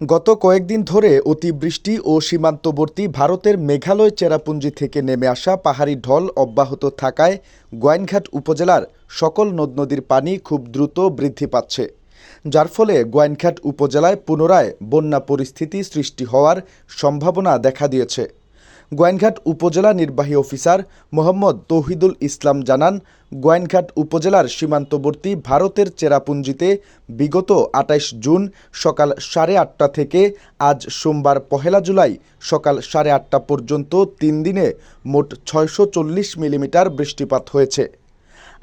গত কয়েকদিন ধরে অতিবৃষ্টি ও সীমান্তবর্তী ভারতের মেঘালয় চেরাপুঞ্জি থেকে নেমে আসা পাহাড়ি ঢল অব্যাহত থাকায় গোয়াইনঘাট উপজেলার সকল নদ নদীর পানি খুব দ্রুত বৃদ্ধি পাচ্ছে। যার ফলে গোয়াইনঘাট উপজেলায় পুনরায় বন্যা পরিস্থিতি সৃষ্টি হওয়ার সম্ভাবনা দেখা দিয়েছে। গোয়াইনঘাট উপজেলা নির্বাহী অফিসার মোহাম্মদ তৌহিদুল ইসলাম জানান, গোয়াইনঘাট উপজেলার সীমান্তবর্তী ভারতের চেরাপুঞ্জিতে বিগত আটাইশ জুন সকাল সাড়ে আটটা থেকে আজ সোমবার পহেলা জুলাই সকাল সাড়ে আটটা পর্যন্ত তিন দিনে মোট ছয়শো চল্লিশ মিলিমিটার বৃষ্টিপাত হয়েছে।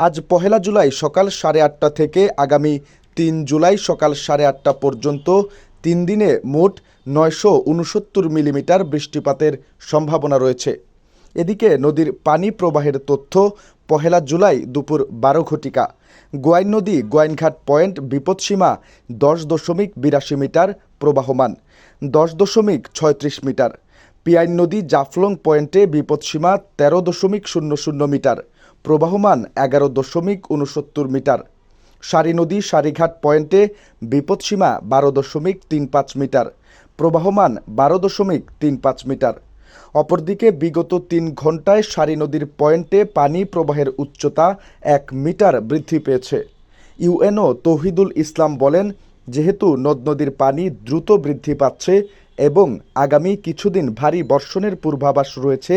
আজ পহেলা জুলাই সকাল সাড়ে আটটা থেকে আগামী তিন জুলাই সকাল সাড়ে আটটা পর্যন্ত তিন দিনে মোট নয়শো উনসত্তর মিলিমিটার বৃষ্টিপাতের সম্ভাবনা রয়েছে। এদিকে নদীর পানি প্রবাহের তথ্য পহেলা জুলাই দুপুর বারো ঘটিকা। গোয়াইন নদী গোয়াইনঘাট পয়েন্ট বিপদসীমা দশ দশমিক বিরাশি মিটার প্রবাহমান, দশ দশমিক ছয়ত্রিশ মিটার। পিয়াইন নদী জাফলং পয়েন্টে বিপদসীমা তেরো দশমিক শূন্য শূন্য মিটার, প্রবাহমান এগারো দশমিক উনসত্তর মিটার। সারি নদী সারিঘাট পয়েন্টে বিপদসীমা বারো দশমিক তিন পাঁচ মিটার, প্রবাহমান বারো দশমিক তিন পাঁচ মিটার। অপরদিকে বিগত তিন ঘন্টায় সারি নদীর পয়েন্টে পানি প্রবাহের উচ্চতা এক মিটার বৃদ্ধি পেয়েছে। ইউএনও তৌহিদুল ইসলাম বলেন, যেহেতু নদ নদীর পানি দ্রুত বৃদ্ধি পাচ্ছে এবং আগামী কিছুদিন ভারী বর্ষণের পূর্বাভাস রয়েছে,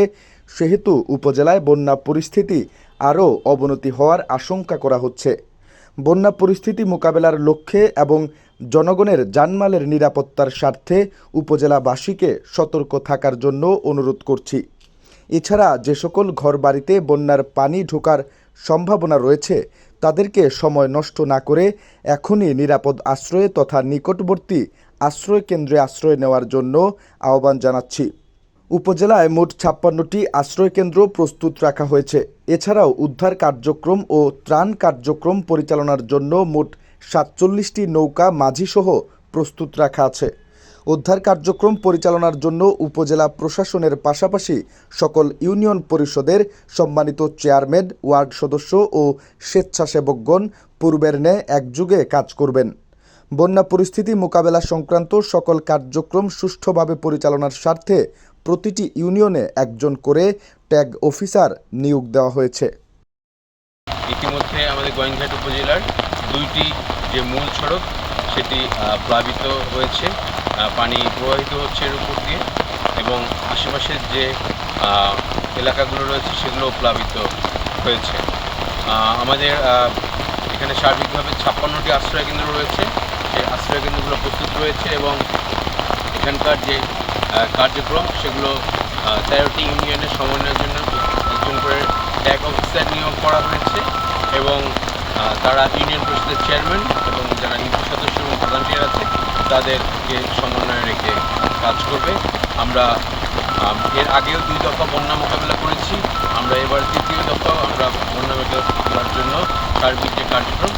সেহেতু উপজেলায় বন্যা পরিস্থিতি আরও অবনতি হওয়ার আশঙ্কা করা হচ্ছে। বন্যা পরিস্থিতি মোকাবেলার লক্ষ্যে এবং জনগণের জানমালের নিরাপত্তার স্বার্থে উপজেলাবাসীকে সতর্ক থাকার জন্য অনুরোধ করছি। এছাড়া যে সকল ঘরবাড়িতে বন্যার পানি ঢোকার সম্ভাবনা রয়েছে, তাদেরকে সময় নষ্ট না করে এখনই নিরাপদ আশ্রয়ে তথা নিকটবর্তী আশ্রয় কেন্দ্রে আশ্রয় নেওয়ার জন্য আহ্বান জানাচ্ছি। উপজেলায় মোট ছাপ্পান্নটি আশ্রয়কেন্দ্র প্রস্তুত রাখা হয়েছে। এছাড়াও উদ্ধার কার্যক্রম ও ত্রাণ কার্যক্রম পরিচালনার জন্য মোট সাতচল্লিশটি নৌকা মাঝিসহ প্রস্তুত রাখা আছে। উদ্ধার কার্যক্রম পরিচালনার জন্য উপজেলা প্রশাসনের পাশাপাশি সকল ইউনিয়ন পরিষদের সম্মানিত চেয়ারম্যান, ওয়ার্ড সদস্য ও স্বেচ্ছাসেবকগণ পূর্বের ন্যায় একযুগে কাজ করবেন। বন্যা পরিস্থিতি মোকাবেলা সংক্রান্ত সকল কার্যক্রম সুষ্ঠুভাবে পরিচালনার স্বার্থে প্রতিটি ইউনিয়নে একজন করে ট্যাগ অফিসার নিয়োগ দেওয়া হয়েছে। ইতিমধ্যে আমাদের গোয়েঙ্ঘাট উপজেলার দুইটি যে মূল সড়ক, সেটি প্লাবিত হয়েছে। পানি প্রবাহিত হচ্ছে এর উপর দিয়ে এবং আশেপাশের যে এলাকাগুলো রয়েছে সেগুলো প্লাবিত হয়েছে। আমাদের এখানে সার্বিকভাবে ছাপ্পান্নটি আশ্রয়কেন্দ্র রয়েছে। সেই আশ্রয়কেন্দ্রগুলো প্রস্তুত রয়েছে এবং এখানকার যে কার্যক্রম, সেগুলো তেরোটি ইউনিয়নের সমন্বয়ের জন্য একজন করে ট্যাগ অফিসার নিয়োগ করা হয়েছে এবং তারা ইউনিয়ন পরিষদের চেয়ারম্যান এবং যারা নীতি সদস্য এবং ভলান্টিয়ার আছে তাদেরকে সমন্বয়ে রেখে কাজ করবে। আমরা এর আগেও দুই দফা বন্যা মোকাবিলা করেছি। আমরা এবার তৃতীয় দফাও আমরা বন্যা মোকাবিলার জন্য সার্বিক যে কার্যক্রম